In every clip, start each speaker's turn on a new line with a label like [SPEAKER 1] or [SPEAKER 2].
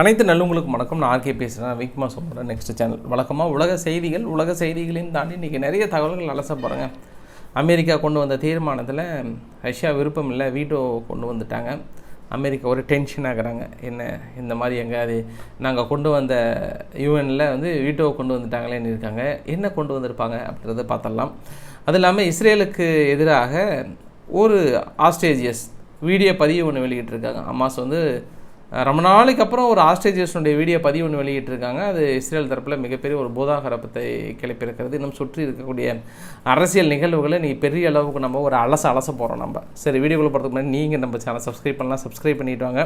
[SPEAKER 1] அனைத்து நல்லவங்களுக்கும் வணக்கம். நான் ஆர்கே பேசுகிறேன் விக்மா சொல்கிற நெக்ஸ்ட் சேனல் வழக்கமாக உலக செய்திகள் உலக செய்திகளையும் தாண்டி இன்றைக்கி நிறைய தகவல்கள் அலச போகிறேங்க அமெரிக்கா கொண்டு வந்த தீர்மானத்தில் ரஷ்யா விருப்பம் இல்லை வீட்டோ கொண்டு வந்துட்டாங்க. அமெரிக்கா ஒரு டென்ஷன் ஆகுறாங்க. என்ன இந்த மாதிரி எங்கேயாவது நாங்கள் கொண்டு வந்த யூஎனில் வந்து வீட்டோ கொண்டு வந்துட்டாங்களேன்னு இருக்காங்க. என்ன கொண்டு வந்திருப்பாங்க அப்படின்றத பார்த்தலாம் அது இல்லாமல் இஸ்ரேலுக்கு எதிராக ஒரு ஆஸ்ட்ரேஜியஸ் வீடியோ பதிவு ஒன்று வெளியிட்டிருக்காங்க. அம்மாஸ் வந்து ரொம்ப நாளைக்கு அப்புறம் ஒரு ஆஸ்ட்ரேஜியஸனுடைய வீடியோ பதிவு ஒன்று வெளியிட்டிருக்காங்க. அது இஸ்ரேல் தரப்பில் மிகப்பெரிய ஒரு பூதாகரப்பத்தை கிளப்பியிருக்கிறது. இன்னும் சுற்றி இருக்கக்கூடிய அரசியல் நிகழ்வுகளை நீ பெரிய அளவுக்கு நம்ம ஒரு அலச அலச போகிறோம் நம்ம. சரி வீடியோக்குள்ள போகிறதுக்கு முன்னாடி நீங்கள் நம்ம சேனல் சப்ஸ்கிரைப் பண்ணலாம். சப்ஸ்கிரைப் பண்ணிவிட்டு வாங்க.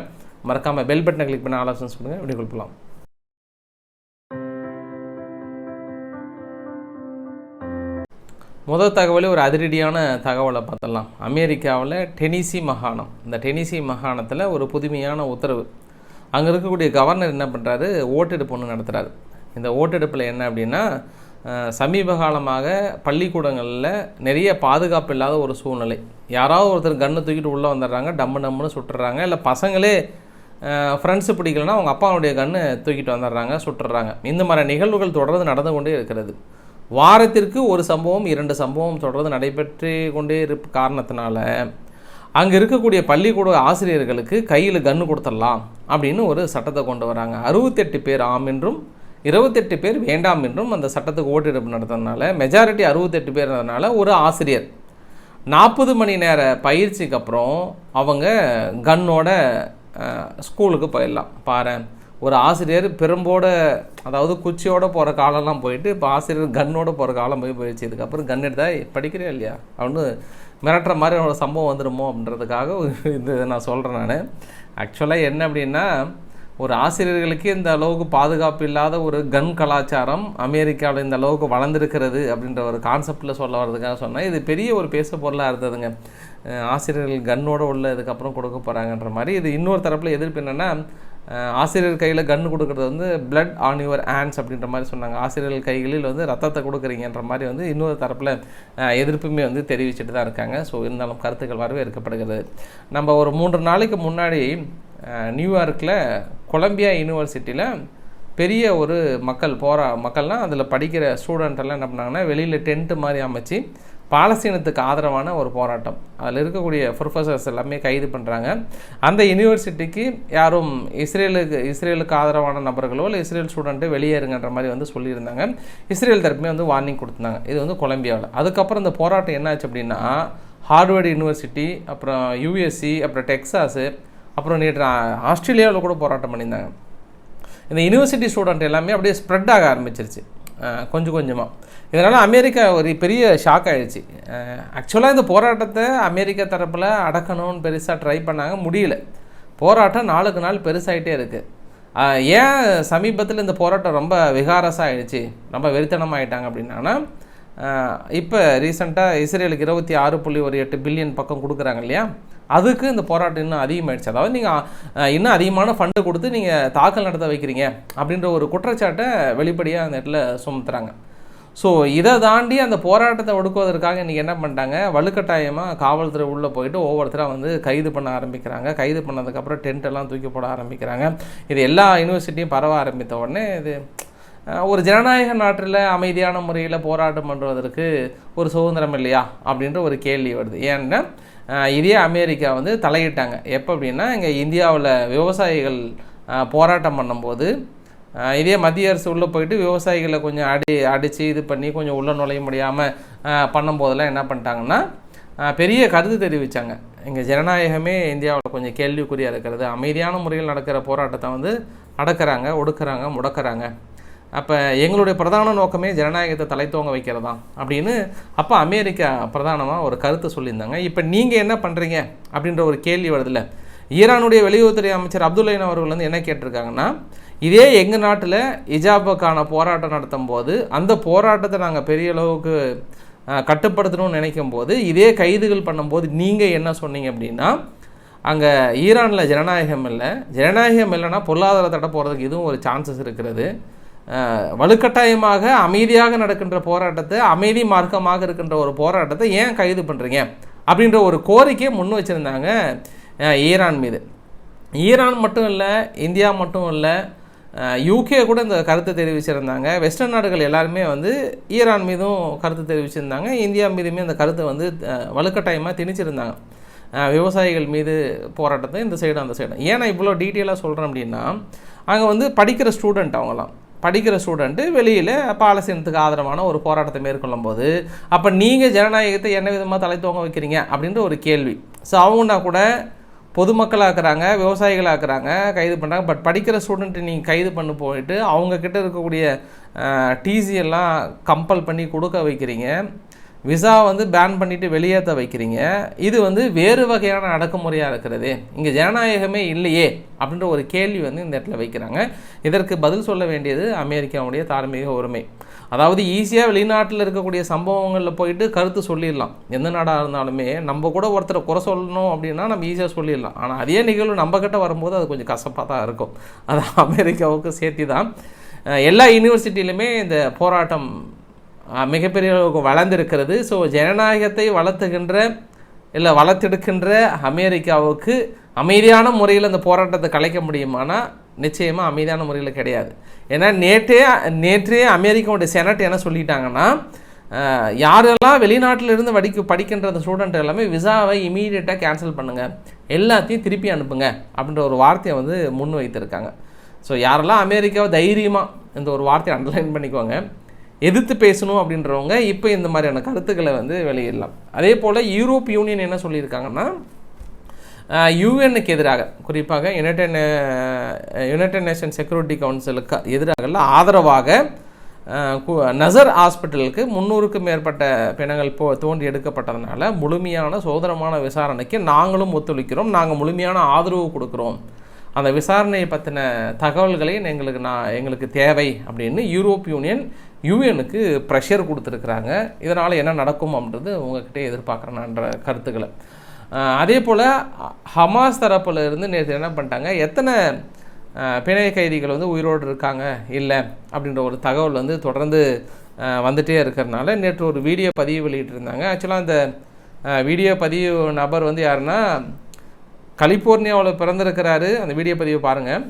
[SPEAKER 1] மறக்காமல் பெல் பட்டனை கிளிக் பண்ண ஆலோசனை சொல்லுங்கள் வீடியோக்குள்ள போகலாம் முதல் தகவல் ஒரு அதிரடியான தகவலை பார்த்தலாம். அமெரிக்காவில் டெனிசி மாகாணம். இந்த டெனிசி மாகாணத்தில் ஒரு புதுமையான உத்தரவு. அங்கே இருக்கக்கூடிய கவர்னர் என்ன பண்ணுறாரு ஓட்டெடுப்பு ஒன்று நடத்துகிறாரு இந்த ஓட்டெடுப்பில் என்ன அப்படின்னா சமீப காலமாக பள்ளிக்கூடங்களில் நிறைய பாதுகாப்பு இல்லாத ஒரு சூழ்நிலை. யாராவது ஒருத்தர் கன்று தூக்கிட்டு உள்ளே வந்துடுறாங்க டம்மு டம்முன்னு சுட்டுறாங்க இல்லை பசங்களே ஃப்ரெண்ட்ஸு பிடிக்கலன்னா அவங்க அப்பாவுடைய கன்று தூக்கிட்டு வந்துடுறாங்க சுட்டுறாங்க. இந்த மாதிரி நிகழ்வுகள் தொடர்ந்து நடந்து கொண்டே இருக்கிறது. வாரத்திற்கு ஒரு சம்பவம் இரண்டு சம்பவம் தொடர்ந்து நடைபெற்று கொண்டே இருப்ப காரணத்தினால அங்கே இருக்கக்கூடிய பள்ளிக்கூட ஆசிரியர்களுக்கு கையில் கன்று கொடுத்துடலாம் அப்படின்னு ஒரு சட்டத்தை கொண்டு வராங்க. அறுபத்தெட்டு பேர் ஆம் என்றும் இருபத்தெட்டு பேர் வேண்டாம் என்றும் அந்த சட்டத்துக்கு ஓட்டெடுப்பு நடத்துறதுனால மெஜாரிட்டி அறுபத்தெட்டு பேர்னால ஒரு ஆசிரியர். நாற்பது மணி நேர பயிற்சிக்கு அப்புறம் அவங்க கன்னோட ஸ்கூலுக்கு போயிடலாம். பாரு ஒரு ஆசிரியர் பெரும்போட அதாவது குச்சியோடு போகிற காலம்லாம் போயிட்டு இப்போ ஆசிரியர் கன்னோட போகிற காலம் போய் போயிடுச்சு. இதுக்கப்புறம் கன் எடுத்தா படிக்கிறே இல்லையா? அவனு மிரட்டுற மாதிரி அவனோட சம்பவம் வந்துடுமோ அப்படின்றதுக்காக இது நான் சொல்கிறேன் நான். ஆக்சுவலாக என்ன அப்படின்னா ஒரு ஆசிரியர்களுக்கு இந்த அளவுக்கு பாதுகாப்பு இல்லாத ஒரு கன் கலாச்சாரம் அமெரிக்காவில் இந்த அளவுக்கு வளர்ந்துருக்கிறது அப்படின்ற ஒரு கான்செப்டில் சொல்ல வர்றதுக்காக சொன்னேன் இது பெரிய ஒரு பேச பொருளாக இருந்ததுங்க. ஆசிரியர்கள் கன்னோடு உள்ள இதுக்கப்புறம் கொடுக்க போகிறாங்கன்ற மாதிரி. இது இன்னொரு தரப்பில் எதிர்ப்பு என்னென்னா ஆசிரியர் கையில் கன்று கொடுக்குறது வந்து பிளட் ஆன் யுவர் ஹேண்ட்ஸ் அப்படின்ற மாதிரி சொன்னாங்க. ஆசிரியர்கள் கைகளில் வந்து ரத்தத்தை கொடுக்குறீங்கன்ற மாதிரி வந்து இன்னொரு தரப்பில் எதிர்ப்புமே வந்து தெரிவிச்சுட்டு தான் இருக்காங்க. ஸோ இருந்தாலும் கருத்துக்கள் வரவேற்கப்படுகிறது நம்ம ஒரு மூன்று நாளைக்கு முன்னாடி நியூயார்க்கில் கொலம்பியா யூனிவர்சிட்டியில் பெரிய ஒரு மக்கள் போரா மக்கள்லாம் அதில் படிக்கிற ஸ்டூடெண்ட் எல்லாம் என்ன பண்ணாங்கன்னா வெளியில் டென்ட்டு மாதிரி அமைச்சு பாலஸ்தீனத்துக்கு ஆதரவான ஒரு போராட்டம். அதில் இருக்கக்கூடிய ப்ரொஃபஸர்ஸ் எல்லாமே கைது பண்ணுறாங்க அந்த யூனிவர்சிட்டிக்கு யாரும் இஸ்ரேலுக்கு இஸ்ரேலுக்கு ஆதரவான நபர்களோ இல்லை இஸ்ரேல் ஸ்டூடெண்ட்டு வெளியேறுங்கன்ற மாதிரி வந்து சொல்லியிருந்தாங்க. இஸ்ரேல் தரப்புமே வந்து வார்னிங் கொடுத்தாங்க இது வந்து கொலம்பியாவில். அதுக்கப்புறம் இந்த போராட்டம் என்னாச்சு அப்படின்னா ஹார்வர்டு யூனிவர்சிட்டி அப்புறம் யூஎஸ்சி அப்புறம் டெக்ஸாஸு அப்புறம் நேற்று ஆஸ்திரேலியாவில் கூட போராட்டம் பண்ணியிருந்தாங்க. இந்த யூனிவர்சிட்டி ஸ்டூடெண்ட் எல்லாமே அப்படியே ஸ்ப்ரெட் ஆக ஆரம்பிச்சிருச்சு. கொஞ்சம் கொஞ்சமாக இதனால் அமெரிக்கா ஒரு பெரிய ஷாக் ஆகிடுச்சு ஆக்சுவலாக இந்த போராட்டத்தை அமெரிக்கா தரப்பில் அடக்கணும்னு பெருசாக ட்ரை பண்ணாங்க. முடியல. போராட்டம் நாளுக்கு நாள் பெருசாயிட்டே இருக்குது ஏன் சமீபத்தில் இந்த போராட்டம் ரொம்ப விகாரஸாக ஆகிடுச்சு ரொம்ப வெறித்தனமாகிட்டாங்க அப்படின்னா இப்போ ரீசெண்டாக இஸ்ரேலுக்கு இருபத்தி ஆறு புள்ளி ஒரு எட்டு பில்லியன் பக்கம் கொடுக்குறாங்க இல்லையா? அதுக்கு இந்த போராட்டம் இன்னும் அதிகமாகிடுச்சு அதாவது நீங்கள் இன்னும் அதிகமான ஃபண்டு கொடுத்து நீங்கள் தாக்கல் நடத்த வைக்கிறீங்க அப்படின்ற ஒரு குற்றச்சாட்டை வெளிப்படையாக அந்த இடத்துல சுமத்துறாங்க. ஸோ இதை தாண்டி அந்த போராட்டத்தை ஒடுக்குவதற்காக இன்றைக்கி என்ன பண்ணிட்டாங்க? வலுக்கட்டாயமாக காவல்துறை உள்ளே போயிட்டு ஒவ்வொருத்தராக வந்து கைது பண்ண ஆரம்பிக்கிறாங்க. கைது பண்ணதுக்கப்புறம் டென்ட் எல்லாம் தூக்கி போட ஆரம்பிக்கிறாங்க. இது எல்லா யூனிவர்சிட்டியும் பரவ ஆரம்பித்த உடனே இது ஒரு ஜனநாயக நாட்டில் அமைதியான முறையில் போராட்டம் பண்ணுவதற்கு ஒரு சுதந்திரம் இல்லையா? அப்படின்ற ஒரு கேள்வி வருது. ஏன்னா இதே அமெரிக்கா வந்து தலையிட்டாங்க. எப்போ அப்படின்னா இங்கே இந்தியாவில் விவசாயிகள் போராட்டம் பண்ணும்போது இதே மத்திய அரசு உள்ளே போயிட்டு விவசாயிகளை கொஞ்சம் அடி அடித்து இது பண்ணி கொஞ்சம் உள்ள நுழைய முடியாமல் பண்ணும்போதெல்லாம் என்ன பண்ணிட்டாங்கன்னா பெரிய கருத்து தெரிவித்தாங்க இங்கே ஜனநாயகமே இந்தியாவில் கொஞ்சம் கேள்விக்குறியாக இருக்கிறது. அமைதியான முறையில் நடக்கிற போராட்டத்தை வந்து அடக்கிறாங்க ஒடுக்குறாங்க முடக்கிறாங்க. அப்போ எங்களுடைய பிரதான நோக்கமே ஜனநாயகத்தை தலைத்தோங்க தான் அப்படின்னு அப்போ அமெரிக்கா பிரதானமாக ஒரு கருத்தை சொல்லியிருந்தாங்க. இப்போ நீங்கள் என்ன பண்ணுறீங்க அப்படின்ற ஒரு கேள்வி வருதுல்ல. ஈரானுடைய வெளியுறவுத்துறை அமைச்சர் அப்துல்லைன் அவர்கள் வந்து என்ன கேட்டிருக்காங்கன்னா இதே எங்கள் நாட்டில் இஜாபுக்கான போராட்டம் நடத்தும் போது அந்த போராட்டத்தை நாங்கள் பெரிய அளவுக்கு கட்டுப்படுத்தணும்னு நினைக்கும் போது இதே கைதுகள் பண்ணும்போது நீங்கள் என்ன சொன்னீங்க அப்படின்னா அங்கே ஈரானில் ஜனநாயகம் இல்லை. ஜனநாயகம் இல்லைன்னா பொருளாதார தடை போகிறதுக்கு இதுவும் ஒரு சான்சஸ் இருக்கிறது. வலுக்கட்டாயமாக அமைதியாக நடக்கின்ற போராட்டத்தை அமைதி மார்க்கமாக இருக்கின்ற ஒரு போராட்டத்தை ஏன் கைது பண்ணுறீங்க அப்படின்ற ஒரு கோரிக்கையை முன் வச்சுருந்தாங்க ஈரான் மீது. ஈரான் மட்டும் இல்லை இந்தியா மட்டும் இல்லை யூகே கூட இந்த கருத்தை தெரிவிச்சிருந்தாங்க. வெஸ்டர்ன் நாடுகள் எல்லாருமே வந்து ஈரான் மீதும் கருத்து தெரிவிச்சிருந்தாங்க. இந்தியா மீதுமே அந்த கருத்தை வந்து வலுக்கட்டாயமாக திணிச்சிருந்தாங்க. விவசாயிகள் மீது போராட்டத்தை இந்த சைடு அந்த சைடு ஏன்னா இவ்வளோ டீட்டெயிலாக சொல்கிறேன் அப்படின்னா அங்கே வந்து படிக்கிற ஸ்டூடெண்ட் அவங்களாம் படிக்கிற ஸ்டூடெண்ட்டு வெளியில் பாலஸ்தீனத்துக்கு ஆதரவான ஒரு போராட்டத்தை மேற்கொள்ளும் போது அப்போ நீங்கள் ஜனநாயகத்தை என்ன விதமாக தலை தூங்க வைக்கிறீங்க அப்படின்ற ஒரு கேள்வி. ஸோ அவங்கன்னா கூட பொதுமக்களாக்குறாங்க விவசாயிகளாக்குறாங்க கைது பண்ணுறாங்க பட் படிக்கிற ஸ்டூடெண்ட்டை நீங்கள் கைது பண்ணி போயிட்டு அவங்கக்கிட்ட இருக்கக்கூடிய டிசி எல்லாம் கம்பல் பண்ணி கொடுக்க வைக்கிறீங்க. விசா வந்து பேன் பண்ணிவிட்டு வெளியேற்ற வைக்கிறீங்க. இது வந்து வேறு வகையான அடக்குமுறையாக இருக்கிறது. இங்கே ஜனநாயகமே இல்லையே அப்படின்ற ஒரு கேள்வி வந்து இந்த இடத்துல வைக்கிறாங்க. இதற்கு பதில் சொல்ல வேண்டியது அமெரிக்காவுடைய தார்மீக உரிமை. அதாவது ஈஸியாக வெளிநாட்டில் இருக்கக்கூடிய சம்பவங்களில் போயிட்டு கருத்து சொல்லிடலாம். எந்த நாடாக இருந்தாலுமே நம்ம கூட ஒருத்தரை குறை சொல்லணும் அப்படின்னா நம்ம ஈஸியாக சொல்லிடலாம். ஆனால் அதே நிகழ்வு நம்ம கிட்ட வரும்போது அது கொஞ்சம் கசப்பாக தான் இருக்கும். அது அமெரிக்காவுக்கு சேர்த்து தான். எல்லா யூனிவர்சிட்டியிலுமே இந்த போராட்டம் மிகப்பெரிய அளவுக்கு வளர்ந்திருக்கிறது. ஸோ ஜனநாயகத்தை வளர்த்துகின்ற இல்லை வளர்த்தெடுக்கின்ற அமெரிக்காவுக்கு அமைதியான முறையில் அந்த போராட்டத்தை கலைக்க முடியுமானா நிச்சயமாக அமைதியான முறையில் கிடையாது. ஏன்னா நேற்றே நேற்றே அமெரிக்காவுடைய செனட் என்ன சொல்லிட்டாங்கன்னா யாரெல்லாம் வெளிநாட்டிலிருந்து வடிக்க படிக்கின்ற அந்த ஸ்டூடெண்ட் எல்லாமே விசாவை இமீடியட்டாக கேன்சல் பண்ணுங்கள் எல்லாத்தையும் திருப்பி அனுப்புங்க அப்படின்ற ஒரு வார்த்தையை வந்து முன் வைத்திருக்காங்க. ஸோ யாரெல்லாம் அமெரிக்காவை தைரியமாக இந்த ஒரு வார்த்தையை அண்டர்லைன் பண்ணிக்குவாங்க எதிர்த்து பேசணும் அப்படின்றவங்க இப்போ இந்த மாதிரியான கருத்துக்களை வந்து வெளியிடலாம். அதே போல் யூரோப் யூனியன் என்ன சொல்லியிருக்காங்கன்னா யூஎனுக்கு எதிராக குறிப்பாக யுனைடெட் யுனைடெட் நேஷன் செக்யூரிட்டி கவுன்சிலுக்கு எதிராகல ஆதரவாக நசர் ஹாஸ்பிட்டலுக்கு முந்நூறுக்கும் மேற்பட்ட பிணங்கள் போ தோண்டி எடுக்கப்பட்டதுனால முழுமையான சோதனமான விசாரணைக்கு நாங்களும் ஒத்துழைக்கிறோம். நாங்கள் முழுமையான ஆதரவு கொடுக்குறோம். அந்த விசாரணையை பற்றின தகவல்களை எங்களுக்கு நான் எங்களுக்கு தேவை அப்படின்னு யூரோப் யூனியன் யூஎனுக்கு ப்ரெஷர் கொடுத்துருக்குறாங்க. இதனால் என்ன நடக்கும் அப்படின்றது உங்ககிட்ட எதிர்பார்க்குறேன்ற கருத்துக்களை. அதே போல் ஹமாஸ் தரப்பில் இருந்து நேற்று என்ன பண்ணிட்டாங்க? எத்தனை பிணைய கைதிகள் வந்து உயிரோடு இருக்காங்க? இல்லை அப்படின்ற ஒரு தகவல் வந்து தொடர்ந்து வந்துகிட்டே இருக்கிறனால நேற்று ஒரு வீடியோ பதிவு வெளியிட்டிருந்தாங்க. ஆக்சுவலாக அந்த வீடியோ பதிவு நபர் வந்து யாருன்னா கலிஃபோர்னியாவில் பிறந்திருக்கிறாரு. அந்த வீடியோ பதிவை பாருங்கள்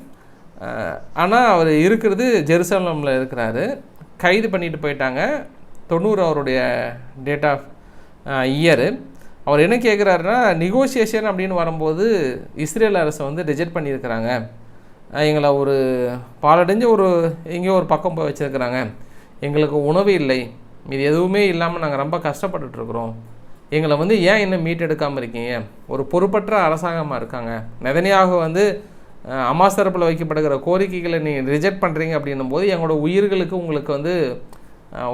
[SPEAKER 1] ஆனால் அவர் இருக்கிறது ஜெருசலமில் இருக்கிறாரு. கைது பண்ணிட்டு போயிட்டாங்க. தொண்ணூறு அவருடைய டேட் ஆஃப் இயரு அவர் என்ன கேட்குறாருன்னா நெகோசியேஷன் அப்படின்னு வரும்போது இஸ்ரேல் அரசை வந்து ரிஜெக்ட் பண்ணியிருக்கிறாங்க. எங்களை ஒரு பாலடைஞ்ச ஒரு எங்கேயோ ஒரு பக்கம் போய் வச்சுருக்கிறாங்க. எங்களுக்கு உணவு இல்லை. இது எதுவுமே இல்லாமல் நாங்கள் ரொம்ப கஷ்டப்பட்டுட்டு இருக்கிறோம். எங்களை வந்து ஏன் இன்னும் மீட்டெடுக்காமல் இருக்கீங்க? ஒரு பொறுப்பற்ற அரசாங்கமாக இருக்காங்க. நெதனியாக வந்து அஹ், அமாஸ் தரப்பில் வைக்கப்படுகிற கோரிக்கைகளை நீங்கள் ரிஜெக்ட் பண்ணுறீங்க அப்படின்னும் போது எங்களோட உயிர்களுக்கு உங்களுக்கு வந்து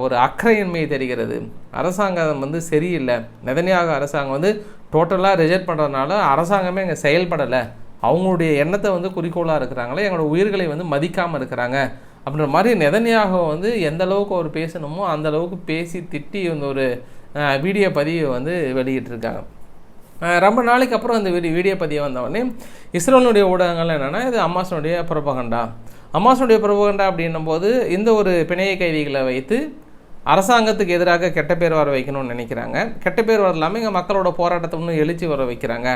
[SPEAKER 1] ஒரு அக்கறையின்மை தெரிகிறது. அரசாங்கம் வந்து சரியில்லை. நெதனியாக அரசாங்கம் வந்து டோட்டலாக ரிஜெக்ட் பண்ணுறதுனால அரசாங்கமே இங்கே செயல்படலை. அவங்களுடைய எண்ணத்தை வந்து குறிக்கோளாக இருக்கிறாங்களே எங்களோட உயிர்களை வந்து மதிக்காமல் இருக்கிறாங்க. அப்படின்ற மாதிரி நெதனியாக வந்து எந்த அளவுக்கு அவர் பேசணுமோ அந்த அளவுக்கு பேசி திட்டி இந்த ஒரு வீடியோ பதிவை வந்து வெளியிட்டிருக்காங்க. ரொம்ப நாளைக்கு அப்புறம் அந்த வீடியோ வீடியோ பதிவு வந்தவொடனே இஸ்ரோனுடைய ஊடகங்கள் என்னென்னா இது அம்மாசனுடைய புறப்பகண்டா அம்மாசனுடைய புரபகண்டா அப்படின்னும் போது இந்த ஒரு பிணைய கைதிகளை வைத்து அரசாங்கத்துக்கு எதிராக கெட்ட பேர் வர வைக்கணும்னு நினைக்கிறாங்க. கெட்ட பேர் வரலாமல் இங்கே மக்களோட போராட்டத்தை இன்னும் எழுச்சி வர வைக்கிறாங்க.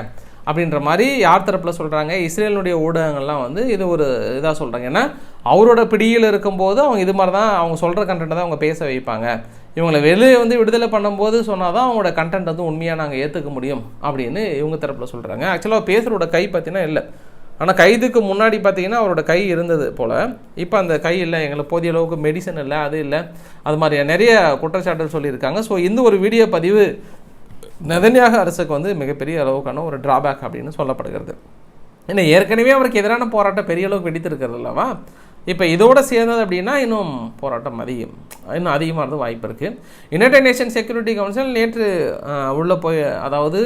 [SPEAKER 1] அப்படின்ற மாதிரி யார் தரப்பில் சொல்கிறாங்க இஸ்ரேலினுடைய ஊடகங்கள்லாம் வந்து இது ஒரு இதாக சொல்கிறாங்க ஏன்னா அவரோட பிடியில் இருக்கும்போது அவங்க இது மாதிரி தான் அவங்க சொல்கிற கண்டென்ட் தான் அவங்க பேச வைப்பாங்க. இவங்களை வெளியே வந்து விடுதலை பண்ணும்போது சொன்னால் தான் அவங்களோட கண்டென்ட் வந்து உண்மையாக நாங்கள் ஏற்றுக்க முடியும் அப்படின்னு இவங்க தரப்பில் சொல்கிறாங்க ஆக்சுவலாக பேசுகிறோட கை பார்த்தீங்கன்னா இல்லை. ஆனால் கைதுக்கு முன்னாடி பார்த்தீங்கன்னா அவரோட கை இருந்தது போல். இப்போ அந்த கை இல்லை எங்களுக்கு போதிய அளவுக்கு மெடிசன் இல்லை அது இல்லை. அது மாதிரி நிறைய குற்றச்சாட்டுகள் சொல்லியிருக்காங்க. ஸோ இந்த ஒரு வீடியோ பதிவு நெதன்யாக அரசுக்கு வந்து மிகப்பெரிய அளவுக்கான ஒரு டிராபேக் அப்படின்னு சொல்லப்படுகிறது. ஏன்னா ஏற்கனவே அவருக்கு எதிரான போராட்டம் பெரிய அளவுக்கு வெடித்திருக்கிறது அல்லவா? இப்போ இதோட சேர்ந்தது அப்படின்னா இன்னும் போராட்டம் அதிகம். இன்னும் அதிகமானது வாய்ப்பு இருக்குது யுனைடெட் நேஷன் செக்யூரிட்டி கவுன்சில் நேற்று உள்ளே போய் அதாவது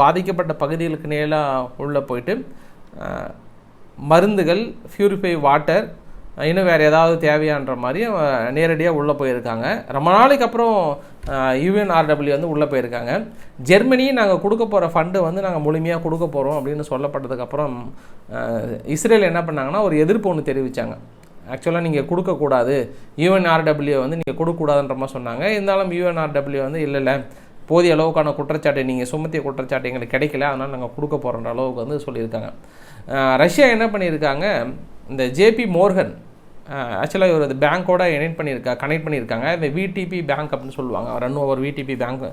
[SPEAKER 1] பாதிக்கப்பட்ட பகுதிகளுக்கு நேராக உள்ளே போயிட்டு மருந்துகள் ப்யூரிஃபை வாட்டர் இன்னும் வேறு ஏதாவது தேவையான்ற மாதிரி நேரடியாக உள்ளே போயிருக்காங்க. ரொம்ப நாளைக்கு அப்புறம் யூஎன்ஆர்டபிள்யூ வந்து உள்ளே போயிருக்காங்க. ஜெர்மனி நாங்கள் கொடுக்க போகிற ஃபண்டு வந்து நாங்கள் முழுமையாக கொடுக்க போகிறோம் அப்படின்னு சொல்லப்பட்டதுக்கப்புறம் இஸ்ரேல் என்ன பண்ணாங்கன்னா ஒரு எதிர்ப்பு ஒன்று தெரிவித்தாங்க ஆக்சுவலாக நீங்கள் கொடுக்கக்கூடாது யூஎன்ஆர்டபிள்யூ வந்து நீங்கள் கொடுக்கக்கூடாதுன்ற மாதிரி சொன்னாங்க. இருந்தாலும் யூஎன்ஆர்டபிள்யூ வந்து இல்லை இல்லை. போதிய அளவுக்கான குற்றச்சாட்டு நீங்கள் சுமத்திய குற்றச்சாட்டு எங்களுக்கு கிடைக்கல. அதனால் நாங்கள் கொடுக்க போகிறோன்ற அளவுக்கு வந்து சொல்லியிருக்காங்க. ரஷ்யா என்ன பண்ணியிருக்காங்க? இந்த ஜேபி மோர்கன் ஆக்சுவலாக இவர் அது பேங்க்கோட இணைட் பண்ணியிருக்கா கனெக்ட் பண்ணியிருக்காங்க. இந்த விடிபி பேங்க் அப்படின்னு சொல்லுவாங்க. ரன் ஓவர் விடிபி பேங்க்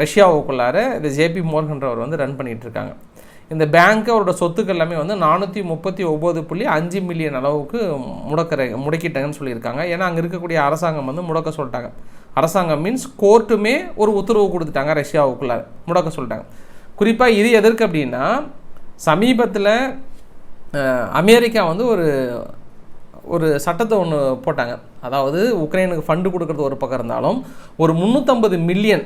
[SPEAKER 1] ரஷ்யாவுக்குள்ளார இந்த ஜேபி மோர்கன்றவர் வந்து ரன் பண்ணிகிட்டு இருக்காங்க இந்த பேங்க் அவரோட சொத்துக்கள் எல்லாமே வந்து நானூற்றி முப்பத்தி ஒம்பது புள்ளி அஞ்சு மில்லியன் அளவுக்கு முடக்கிற முடக்கிட்டாங்கன்னு சொல்லியிருக்காங்க. ஏன்னா அங்கே இருக்கக்கூடிய அரசாங்கம் வந்து முடக்க சொல்லிட்டாங்க. அரசாங்கம் மீன்ஸ் கோர்ட்டுமே ஒரு உத்தரவு கொடுத்துட்டாங்க ரஷ்யாவுக்குள்ள. முடக்க சொல்லிட்டாங்க. குறிப்பாக இது எதற்கு அப்படின்னா சமீபத்தில் அமெரிக்கா வந்து ஒரு ஒரு சட்டத்தை ஒன்று போட்டாங்க. அதாவது உக்ரைனுக்கு ஃபண்டு கொடுக்கறது ஒரு பக்கம் இருந்தாலும் ஒரு முந்நூற்றம்பது மில்லியன்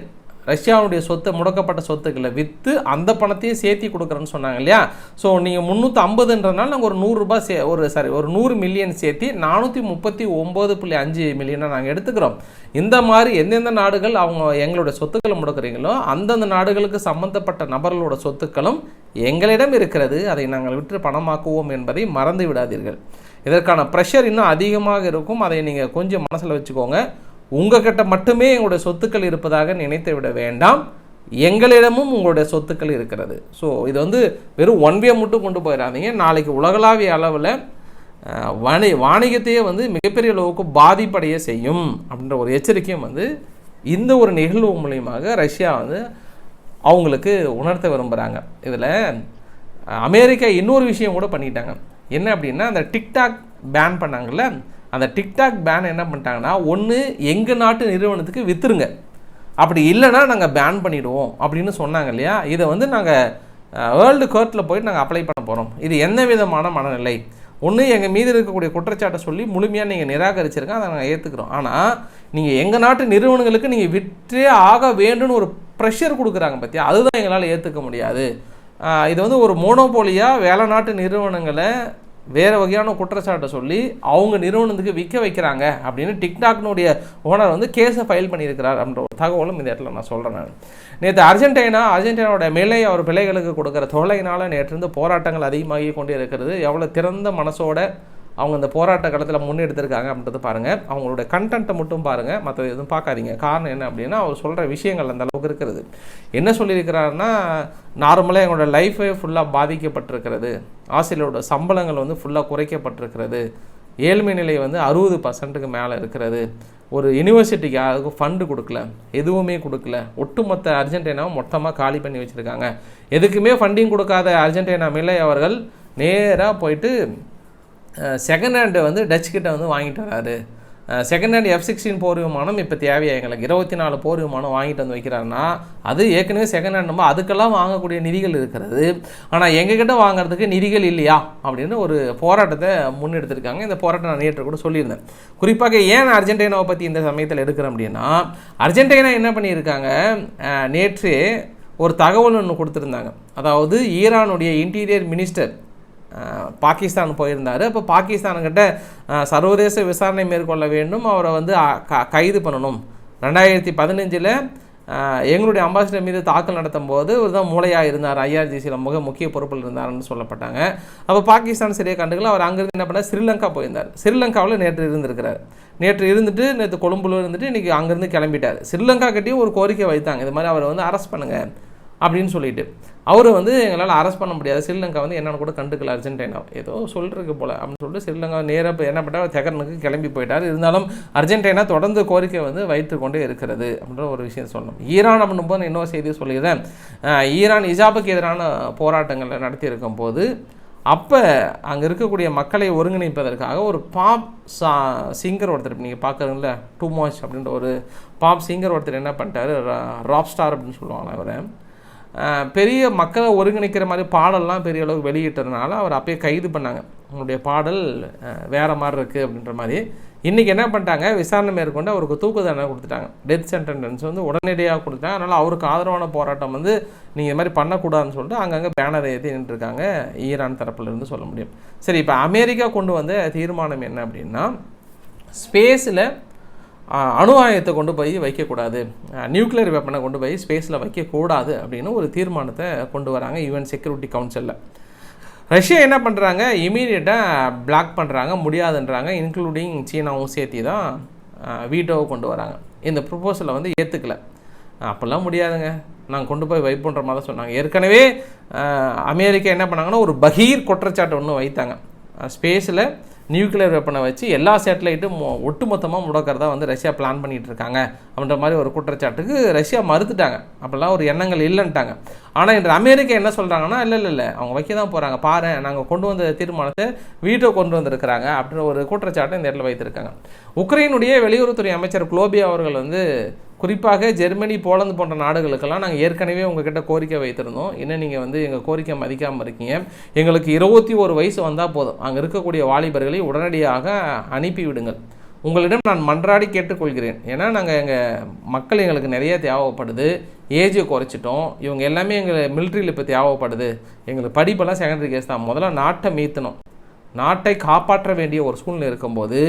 [SPEAKER 1] ரஷ்யாவுடைய சொத்து முடக்கப்பட்ட சொத்துக்களை விற்று அந்த பணத்தையும் சேர்த்தி கொடுக்குறேன்னு சொன்னாங்க இல்லையா? ஸோ நீங்கள் முந்நூற்றி ஐம்பதுன்றனால நாங்கள் ஒரு நூறுரூபா சே ஒரு சாரி ஒரு நூறு மில்லியன் சேர்த்தி நானூற்றி முப்பத்தி ஒம்பது புள்ளி அஞ்சு மில்லியனை நாங்கள் எடுத்துக்கிறோம். இந்த மாதிரி எந்தெந்த நாடுகள் அவங்க எங்களுடைய சொத்துக்களை முடக்குறீங்களோ அந்தந்த நாடுகளுக்கு சம்பந்தப்பட்ட நபர்களோட சொத்துக்களும் எங்களிடம் இருக்கிறது. அதை நாங்கள் விற்று பணமாக்குவோம் என்பதை மறந்து விடாதீர்கள். இதற்கான ப்ரெஷர் இன்னும் அதிகமாக இருக்கும். அதை நீங்கள் கொஞ்சம் மனசில் வச்சுக்கோங்க. உங்ககிட்ட மட்டுமே எங்களுடைய சொத்துக்கள் இருப்பதாக நினைத்து விட வேண்டாம். எங்களிடமும் உங்களுடைய சொத்துக்கள் இருக்கிறது. ஸோ இது வந்து வெறும் ஒன் வே மட்டும் கொண்டு போயிடாதீங்க. நாளைக்கு உலகளாவிய அளவில் வணி வாணிகத்தையே வந்து மிகப்பெரிய அளவுக்கு பாதிப்படைய செய்யும் அப்படின்ற ஒரு எச்சரிக்கையும் வந்து இந்த ஒரு நிகழ்வு மூலியமாக ரஷ்யா வந்து அவங்களுக்கு உணர்த்த விரும்புகிறாங்க இதில் அமெரிக்கா இன்னொரு விஷயம் கூட பண்ணிட்டாங்க. என்ன அப்படின்னா அந்த டிக்டாக் பேன் பண்ணாங்கல்ல அந்த டிக்டாக் பேன் என்ன பண்ணிட்டாங்கன்னா ஒன்று எங்கள் நாட்டு நிறுவனத்துக்கு விற்றுருங்க அப்படி இல்லைன்னா நாங்கள் பேன் பண்ணிவிடுவோம் அப்படின்னு சொன்னாங்க இல்லையா? இதை வந்து நாங்கள் வேர்ல்டு கோர்ட்டில் போயிட்டு நாங்கள் அப்ளை பண்ண போகிறோம் இது என்ன விதமான மனநிலை? ஒன்று எங்கள் மீது இருக்கக்கூடிய குற்றச்சாட்டை சொல்லி முழுமையாக நீங்கள் நிராகரிச்சிருக்கோம் அதை நாங்கள் ஏற்றுக்கிறோம் ஆனால் நீங்கள் எங்கள் நாட்டு நிறுவனங்களுக்கு நீங்கள் விற்றே ஆக வேண்டும்னு ஒரு ப்ரெஷர் கொடுக்குறாங்க பற்றியா அதுதான் எங்களால் ஏற்றுக்க முடியாது. இது வந்து ஒரு மோனோபோலியாக வேலை நாட்டு நிறுவனங்களை வேறு வகையான குற்றச்சாட்டை சொல்லி அவங்க நிறுவனத்துக்கு விற்க வைக்கிறாங்க அப்படின்னு டிக்டாக்னுடைய ஓனர் வந்து கேஸை ஃபைல் பண்ணியிருக்கிறார் அப்படின்ற ஒரு தகவலும் இந்த இடத்துல நான் சொல்கிறேன் நான். நேற்று அர்ஜென்டினா அர்ஜென்டினாவோட மேலே அவர் பிள்ளைகளுக்கு கொடுக்குற தொல்லையினால் நேற்றிருந்து போராட்டங்கள் அதிகமாகி கொண்டே இருக்கிறது எவ்வளோ திறந்த மனசோட அவங்க இந்த போராட்ட காலத்தில் முன்னெடுத்திருக்காங்க அப்படின்றது பாருங்கள் அவங்களோட கண்டென்ட்டை மட்டும் பாருங்கள் மற்ற எதுவும் பார்க்காதீங்க. காரணம் என்ன அப்படின்னா அவர் சொல்கிற விஷயங்கள் அந்த அளவுக்கு இருக்கிறது. என்ன சொல்லியிருக்கிறாருன்னா நார்மலாக எங்களோட லைஃபே ஃபுல்லாக பாதிக்கப்பட்டிருக்கிறது. ஆசிரியரோட சம்பளங்கள் வந்து ஃபுல்லாக குறைக்கப்பட்டிருக்கிறது. ஏழ்மை நிலை வந்து அறுபது பர்சன்ட்டுக்கு மேலே இருக்கிறது. ஒரு யூனிவர்சிட்டிக்கு யாருக்கும் ஃபண்டு கொடுக்கல. எதுவுமே கொடுக்கல. ஒட்டுமொத்த அர்ஜென்டினாவும் மொத்தமாக காலி பண்ணி வச்சுருக்காங்க. எதுக்குமே ஃபண்டிங் கொடுக்காத அர்ஜென்டினா மில்லை அவர்கள் நேராக போயிட்டு செகண்ட் ஹேண்டு வந்து டச் கிட்ட வந்து வாங்கிட்டு வராரு. செகண்ட் ஹேண்ட் எஃப் சிக்ஸ்டீன் போர் விமானம் இப்போ தேவையா எங்களுக்கு? இருபத்தி நாலு போர் விமானம் வாங்கிட்டு வந்து வைக்கிறாருன்னா அது ஏற்கனவே செகண்ட் ஹேண்ட் அதுக்கெல்லாம் வாங்கக்கூடிய நிதிகள் இருக்கிறது. ஆனால் எங்ககிட்ட வாங்குறதுக்கு நிதிகள் இல்லையா? அப்படின்னு ஒரு போராட்டத்தை முன்னெடுத்திருக்காங்க. இந்த போராட்டம் நான் நேற்று கூட சொல்லியிருந்தேன். குறிப்பாக ஏன் அர்ஜென்டினாவை பற்றி இந்த சமயத்தில் எடுக்கிறேன் அப்படின்னா அர்ஜென்டினா என்ன பண்ணியிருக்காங்க? நேற்று ஒரு தகவல் ஒன்று கொடுத்துருந்தாங்க. அதாவது ஈரானுடைய இன்டீரியர் மினிஸ்டர் பாகிஸ்தான் போயிருந்தார். அப்போ பாகிஸ்தானுக்கிட்ட சர்வதேச விசாரணை மேற்கொள்ள வேண்டும். அவரை வந்து க- கைது பண்ணணும். ரெண்டாயிரத்தி பதினஞ்சில் எங்களுடைய அம்பாசிடர் மீது தாக்கல் நடத்தும் போது இவர் தான் மூளையாக இருந்தார். ஐஆர்ஜிசியில் மிக முக்கிய பொறுப்பில் இருந்தார்னு சொல்லப்பட்டாங்க. அப்போ பாகிஸ்தான் சரியாக கண்டுக்கல அவர் அங்கேருந்து என்ன பண்ணார்? ஸ்ரீலங்கா போயிருந்தார். ஸ்ரீலங்காவில் நேற்று இருந்திருக்கிறார். நேற்று இருந்துட்டு நேற்று கொழும்புல இருந்துட்டு இன்றைக்கி அங்கேருந்து கிளம்பிட்டார். ஸ்ரீலங்கா கிட்டேயும் ஒரு கோரிக்கை வைத்தாங்க. இது மாதிரி அவரை வந்து அரெஸ்ட் பண்ணுங்க அப்படின்னு சொல்லிட்டு. அவர் வந்து எங்களால் அரெஸ்ட் பண்ண முடியாது. ஸ்ரீலங்கா வந்து என்னென்னு கூட கண்டுக்கல அர்ஜென்டினா. ஏதோ சொல்லிருக்கு போல. அப்படின்னு சொல்லிட்டு ஸ்ரீலங்கா நேராக இப்போ என்ன பண்ணார் தெகரனுக்கு கிளம்பி போயிட்டார். இருந்தாலும் அர்ஜென்டினா தொடர்ந்து கோரிக்கை வந்து வைத்து கொண்டே இருக்கிறது அப்படின்ற ஒரு விஷயம் சொல்லணும். ஈரான் அப்படின்னும் போது இன்னொரு செய்தி சொல்லிடுறேன். ஈரான் இஜாபுக்கு எதிரான போராட்டங்களை நடத்தி இருக்கும் போது அப்போ அங்கே இருக்கக்கூடிய மக்களை ஒருங்கிணைப்பதற்காக ஒரு பாப் சா சிங்கர் ஒருத்தர் நீங்கள் பார்க்குறீங்கள டூ மாச் அப்படின்ற ஒரு பாப் சிங்கர் ஒருத்தர் என்ன பண்ணிட்டாரு? ராப் ஸ்டார் அப்படின்னு சொல்லுவாங்க அவரை. பெரிய மக்களை ஒருங்கிணைக்கிற மாதிரி பாடல்லாம் பெரிய அளவுக்கு வெளியிட்டதுனால அவர் அப்பயே கைது பண்ணாங்க. உங்களுடைய பாடல் வேறு மாதிரி இருக்குது அப்படின்ற மாதிரி. இன்றைக்கி என்ன பண்ணிட்டாங்க? விசாரணை மேற்கொண்டு அவருக்கு தூக்கு தண்டனை கொடுத்துட்டாங்க. டெத் சென்டென்ஸ் வந்து உடனடியாக கொடுத்தாங்க அதனால் அவருக்கு ஆதரவான போராட்டம் வந்து நீங்கள் இது மாதிரி பண்ணக்கூடாதுன்னு சொல்லிட்டு அங்கங்கே பேனரை ஏற்றி நின்றுருக்காங்க. ஈரான் தரப்புலேருந்து சொல்ல முடியும். சரி இப்போ அமெரிக்கா கொண்டு வந்த தீர்மானம் என்ன அப்படின்னா ஸ்பேஸில் அணு ஆயுதத்தை கொண்டு போய் வைக்கக்கூடாது. நியூக்ளியர் வெப்பனை கொண்டு போய் ஸ்பேஸில் வைக்கக்கூடாது அப்படின்னு ஒரு தீர்மானத்தை கொண்டு வராங்க யுஎன் செக்யூரிட்டி கவுன்சிலில் ரஷ்யா என்ன பண்ணுறாங்க இமீடியட்டாக பிளாக் பண்ணுறாங்க முடியாதுன்றாங்க இன்க்ளூடிங் சீனாவும் சேர்த்தி தான் வீட்டோவை கொண்டு வராங்க. இந்த ப்ரொபோசலை வந்து ஏற்றுக்கல அப்போல்லாம் முடியாதுங்க. நாங்கள் கொண்டு போய் வைப்புன்ற மாதிரி தான் சொன்னாங்க. ஏற்கனவே அமெரிக்கா என்ன பண்ணாங்கன்னா ஒரு பகீர் குற்றச்சாட்டு ஒன்று வைத்தாங்க. ஸ்பேஸில் நியூக்ளியர் வெப்பனை வச்சு எல்லா சேட்டலைட்டும் ஒட்டுமொத்தமாக முடக்கிறதா வந்து ரஷ்யா பிளான் பண்ணிகிட்டு இருக்காங்க அப்படின்ற மாதிரி ஒரு குற்றச்சாட்டுக்கு ரஷ்யா மறுத்துட்டாங்க. அப்போல்லாம் ஒரு எண்ணங்கள் இல்லைன்ட்டாங்க. ஆனால் இன்று அமெரிக்கா என்ன சொல்கிறாங்கன்னா இல்லை இல்லை இல்லை அவங்க வைக்க தான் போகிறாங்க பாரு நாங்கள் கொண்டு வந்த தீர்மானத்தை வீட்டோ கொண்டு வந்திருக்கிறாங்க அப்படின்ற ஒரு குற்றச்சாட்டை இந்த இடத்துல வைத்திருக்காங்க. உக்ரைனுடைய வெளியுறவுத்துறை அமைச்சர் குளோபியா அவர்கள் வந்து குறிப்பாக ஜெர்மனி போலந்து போன்ற நாடுகளுக்கெல்லாம் நாங்கள் ஏற்கனவே உங்ககிட்ட கோரிக்கை வைத்திருந்தோம். இன்னும் நீங்கள் வந்து எங்கள் கோரிக்கை மதிக்காமல் இருக்கீங்க. எங்களுக்கு இருபத்தி ஒரு வயசு வந்தால் போதும். அங்கே இருக்கக்கூடிய வாலிபர்களை உடனடியாக அனுப்பிவிடுங்கள் உங்களிடம் நான் மன்றாடி கேட்டுக்கொள்கிறேன். ஏன்னா நாங்கள் எங்கள் மக்கள் எங்களுக்கு நிறைய தேவைப்படுது. ஏஜை குறைச்சிட்டோம். இவங்க எல்லாமே எங்கள் மிலிட்ரியில் இப்போ தேவைப்படுது. எங்களுக்கு படிப்பெல்லாம் செகண்டரி கேஸ் தான். முதல்ல நாட்டை மீத்தணும் நாட்டை காப்பாற்ற வேண்டிய ஒரு சூழ்நிலை இருக்கும்போது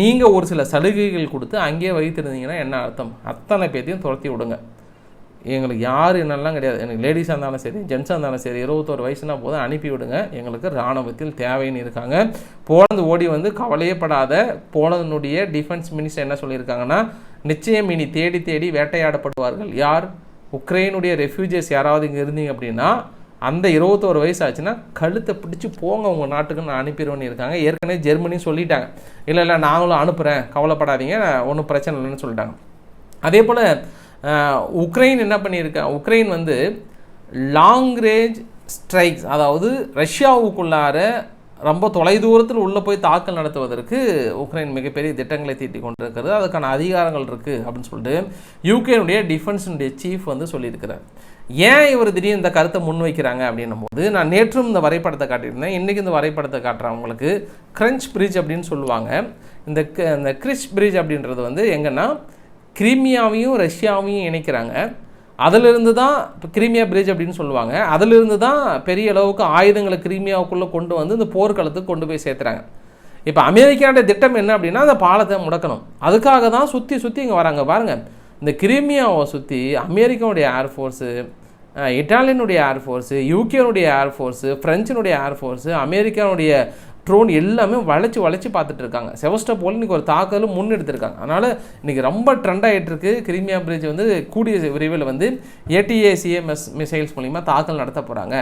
[SPEAKER 1] நீங்கள் ஒரு சில சலுகைகள் கொடுத்து அங்கேயே வைத்திருந்தீங்கன்னா என்ன அர்த்தம்? அத்தனை பேர்த்தையும் துரத்தி விடுங்க. எங்களுக்கு யார் என்னெல்லாம் கிடையாது. எனக்கு லேடிஸாக இருந்தாலும் சரி ஜென்ஸாக இருந்தாலும் சரி இருபத்தோரு வயசுனா போதும் அனுப்பிவிடுங்க எங்களுக்கு இராணுவத்தில் தேவைன்னு இருக்காங்க. போலந்து ஓடி வந்து கவலையப்படாத போலந்தினுடைய டிஃபென்ஸ் மினிஸ்டர் என்ன சொல்லியிருக்காங்கன்னா நிச்சயம் இனி தேடி தேடி வேட்டையாடப்படுவார்கள். யார்? உக்ரைனுடைய ரெஃப்யூஜிஸ் யாராவது இங்கே இருந்தீங்க அப்படின்னா அந்த இருபத்தோரு வயசு ஆச்சுன்னா கழுத்தை பிடிச்சி போங்க உங்கள் நாட்டுக்கு நான் அனுப்பிடுவேன்னு இருக்காங்க. ஏற்கனவே ஜெர்மனியும் சொல்லிட்டாங்க. இல்லை இல்லை நாங்களும் அனுப்புகிறேன் கவலைப்படாதீங்க ஒன்றும் பிரச்சனை இல்லைன்னு சொல்லிட்டாங்க. அதே போல் உக்ரைன் என்ன பண்ணியிருக்கா? உக்ரைன் வந்து லாங் ரேஞ்ச் ஸ்ட்ரைக்ஸ் அதாவது ரஷ்யாவுக்குள்ளார ரொம்ப தொலைதூரத்தில் உள்ளே போய் தாக்கல் நடத்துவதற்கு உக்ரைன் மிகப்பெரிய திட்டங்களை தீட்டி கொண்டிருக்கிறது. அதுக்கான அதிகாரங்கள் இருக்குது அப்படின்னு சொல்லிட்டு யூகேனுடைய டிஃபென்ஸினுடைய சீஃப் வந்து சொல்லியிருக்கிறார். ஏன் இவர் திடீர்னு இந்த கருத்தை முன்வைக்கிறாங்க அப்படின்னும் போது நான் நேற்றும் இந்த வரைபடத்தை காட்டியிருந்தேன். இன்றைக்கி இந்த வரைபடத்தை காட்டுறேன் உங்களுக்கு கிரன்ச் பிரிட்ஜ் அப்படின்னு சொல்லுவாங்க. இந்த க- இந்த கிரிஷ் பிரிட்ஜ் அப்படின்றது வந்து எங்கன்னா கிரீமியாவையும் ரஷ்யாவையும் இணைக்கிறாங்க. அதிலிருந்து தான் இப்போ கிரீமியா பிரிட்ஜ் அப்படின்னு சொல்லுவாங்க. அதிலிருந்து தான் பெரிய அளவுக்கு ஆயுதங்களை கிரீமியாவுக்குள்ளே கொண்டு வந்து இந்த போர்க்களத்துக்கு கொண்டு போய் சேர்த்துறாங்க. இப்போ அமெரிக்காவோட திட்டம் என்ன அப்படின்னா அந்த பாலத்தை முடக்கணும். அதுக்காக தான் சுற்றி சுற்றி இங்கே வராங்க. பாருங்கள் இந்த கிரீமியாவை சுற்றி அமெரிக்காவுடைய ஏர்ஃபோர்ஸு இட்டாலியனுடைய ஏர்ஃபோர்ஸு யூகேனுடைய ஏர்ஃபோர்ஸு ஃப்ரெஞ்சினுடைய ஏர்ஃபோர்ஸு அமெரிக்கானுடைய ட்ரோன் எல்லாமே வளைச்சி வளைச்சி பார்த்துட்டு இருக்காங்க. செவஸ்டோபோல் இன்னைக்கு ஒரு தாக்குதலும் முன்னெடுத்திருக்காங்க. அதனால் இன்றைக்கி ரொம்ப ட்ரெண்ட் ஆகிட்டு இருக்கு. பிரிட்ஜ் வந்து கூடிய விரைவில் வந்து ஏடிஏசிஏ மிஸ் மிசைல்ஸ் மூலிமா தாக்கல் நடத்த போகிறாங்க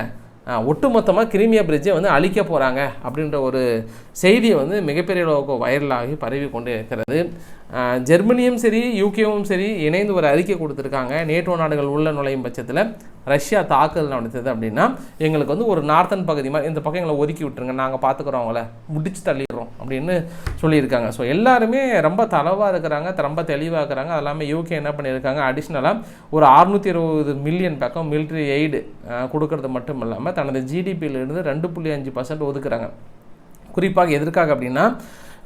[SPEAKER 1] ஒட்டுமொத்தமாக கிரிமியா பிரிட்ஜை வந்து அழிக்க போகிறாங்க அப்படின்ற ஒரு செய்தியை வந்து மிகப்பெரிய அளவுக்கு வைரலாகி பரவி கொண்டு இருக்கிறது. ஜெர்மனியும் சரி யூகேவும் சரி இணைந்து ஒரு அறிக்கை கொடுத்துருக்காங்க. நேட்டோ நாடுகள் உள்ள நுழையும் பட்சத்தில் ரஷ்யா தாக்குதல் நடத்தது அப்படின்னா எங்களுக்கு வந்து ஒரு நார்த்தன் பகுதி மாதிரி இந்த பக்கம் எங்களை ஒதுக்கி விட்டுருங்க. நாங்கள் பார்த்துக்குறோம் அவங்கள. முடிச்சு தள்ளி அப்படின்னு சொல்லியிருக்காங்க. ஸோ எல்லாருமே ரொம்ப தளவாக இருக்கிறாங்க ரொம்ப தெளிவாக இருக்கிறாங்க அது இல்லாமல் யூகே என்ன பண்ணியிருக்காங்க? அடிஷ்னலாக ஒரு அறுநூற்றி இருபது மில்லியன் பக்கம் மிலிட்ரி எய்டு கொடுக்கறது மட்டும் இல்லாமல் தனது ஜிடிபியிலிருந்து ரெண்டு புள்ளி அஞ்சு பர்சன்ட் ஒதுக்குறாங்க. குறிப்பாக எதற்காக அப்படின்னா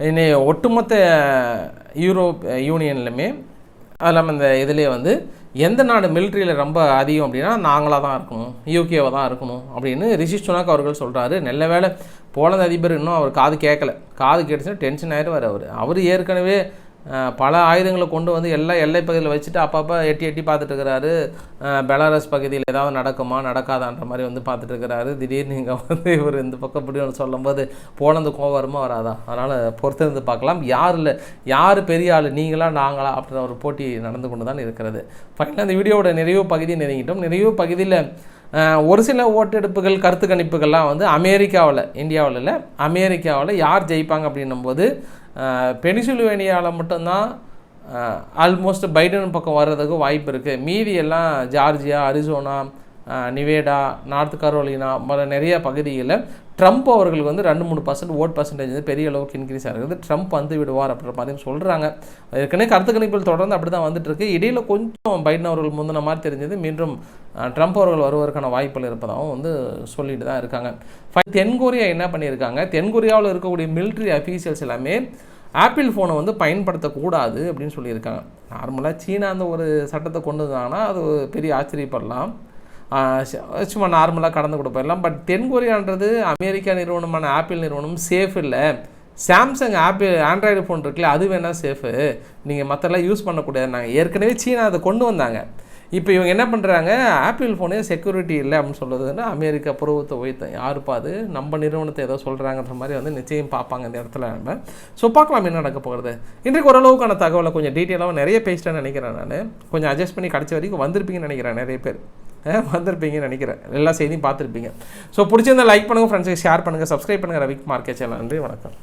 [SPEAKER 1] இன்னை ஒட்டுமொத்த யூரோப் யூனியன்லையுமே அது இல்லாமல் இந்த இதுலேயே வந்து எந்த நாடு மிலிட்ரியில் ரொம்ப அதிகம் அப்படின்னா நாங்களாக தான் இருக்கணும். யூகேவாக தான் இருக்கணும் அப்படின்னு ரிஷி சுனாக் அவர்கள் சொல்கிறாரு நல்ல வேளை போலந்து அதிபர் இன்னும் அவர் காது கேட்கல. காது கேட்டுச்சுன்னா டென்ஷன் ஆகிடுவார் அவர். அவர் ஏற்கனவே பல ஆயுதங்களை கொண்டு வந்து எல்லா எல்லை பகுதியில் வச்சுட்டு அப்பப்போ எட்டி எட்டி பார்த்துட்டு இருக்கிறாரு பெலாரஸ் பகுதியில் ஏதாவது நடக்குமா நடக்காதான்ற மாதிரி வந்து பார்த்துட்டு இருக்கிறாரு திடீர்னு இங்கே வந்து இவர் இந்த பக்கம் இப்படி ஒன்று சொல்லும்போது போலந்து கோவரமாக வராதா? அதனால் பொறுத்திருந்து பார்க்கலாம். யாரில் யார் பெரிய ஆள் நீங்களா நாங்களா அப்படின்ற ஒரு போட்டி நடந்து கொண்டு தான் இருக்கிறது. ஃபைனலாக இந்த வீடியோவோட நிறைவு பகுதி நெருங்கிட்டோம். நிறைவு பகுதியில் ஒரு சில ஓட்டெடுப்புகள் கருத்து கணிப்புகள்லாம் வந்து அமெரிக்காவில் இந்தியாவில் இல்லை அமெரிக்காவில் யார் ஜெயிப்பாங்க அப்படின்னும்போது போது மட்டும்தான் ஆல்மோஸ்ட் பைடன் பக்கம் வர்றதுக்கு வாய்ப்பு இருக்குது மீதி எல்லாம் Georgia Arizona Nevada North Carolina மற்ற நிறைய பகுதியில் ட்ரம்ப் அவர்களுக்கு வந்து ரெண்டு மூணு பர்சன்ட் ஓட் பர்சன்டேஜ் வந்து பெரிய அளவுக்கு இன்க்ரீஸ் ஆகிறது ட்ரம்ப் வந்து விடுவார் அப்படின்ற மாதிரியும் சொல்கிறாங்க ஏற்கனவே கருத்து கணிப்பில் தொடர்ந்து அப்படி தான் வந்துட்டுருக்கு இடையில் கொஞ்சம் பைடன் அவர்கள் முந்தின மாதிரி தெரிஞ்சது. மீண்டும் ட்ரம்ப் அவர்கள் வருவதற்கான வாய்ப்புகள் இருப்பதாகவும் வந்து சொல்லிட்டு தான் இருக்காங்க. Fine, தென்கொரியா என்ன பண்ணியிருக்காங்க? தென்கொரியாவில் இருக்கக்கூடிய மிலிட்ரி அஃபீஷியல்ஸ் எல்லாமே ஆப்பிள் ஃபோனை வந்து பயன்படுத்தக்கூடாது அப்படின்னு சொல்லியிருக்காங்க. நார்மலாக சீனா அந்த ஒரு சட்டத்தை கொண்டு வந்தாங்கன்னா அது பெரிய ஆச்சரியப்படலாம். சும்மா நார்மலாக கடந்து கூட போயிடலாம் பட் தென்கொரியான்றது அமெரிக்கா நிறுவனமான ஆப்பிள் நிறுவனம் சேஃப் இல்லை. சாம்சங் ஆப்பிள் ஆண்ட்ராய்டு ஃபோன் இருக்குல்ல அது வேணால் சேஃபு நீங்கள் மற்றெல்லாம் யூஸ் பண்ணக்கூடாது நாங்கள் ஏற்கனவே சீனா அதை கொண்டு வந்தாங்க. இப்போ இவங்க என்ன பண்ணுறாங்க ஆப்பிள் ஃபோனே செக்யூரிட்டி இல்லை அப்படின்னு சொல்லுதுன்னா அமெரிக்கா புருவத்தை உயர்த்தம் யாருப்பா அது நம்ம நிறுவனத்தை ஏதோ சொல்கிறாங்கன்ற மாதிரி வந்து நிச்சயம் பார்ப்பாங்க இந்த இடத்துல நம்ம. ஸோ பார்க்கலாம் என்ன நடக்க போகிறது இன்றைக்கு ஓரளவுக்கான தகவலை கொஞ்சம் டீட்டெயிலாக நிறைய பேசிட்டேன்னு நினைக்கிறேன் நான். கொஞ்சம் அட்ஜஸ்ட் பண்ணி கடைசி வரைக்கும் வந்திருப்பீங்கன்னு நினைக்கிறேன் நிறைய பேர். வந்திருப்பீங்கன்னு நினைக்கிறேன். எல்லா செய்தியும் பார்த்துருப்பீங்க. ஸோ பிடிச்சிருந்தா லைக் பண்ணுங்கள் ஃப்ரெண்ட்ஸுக்கு ஷேர் பண்ணுங்கள் சப்ஸ்கிரைப் பண்ணுங்கள் ரவிக் மார்க்கெட் சேனல். நன்றி வணக்கம்.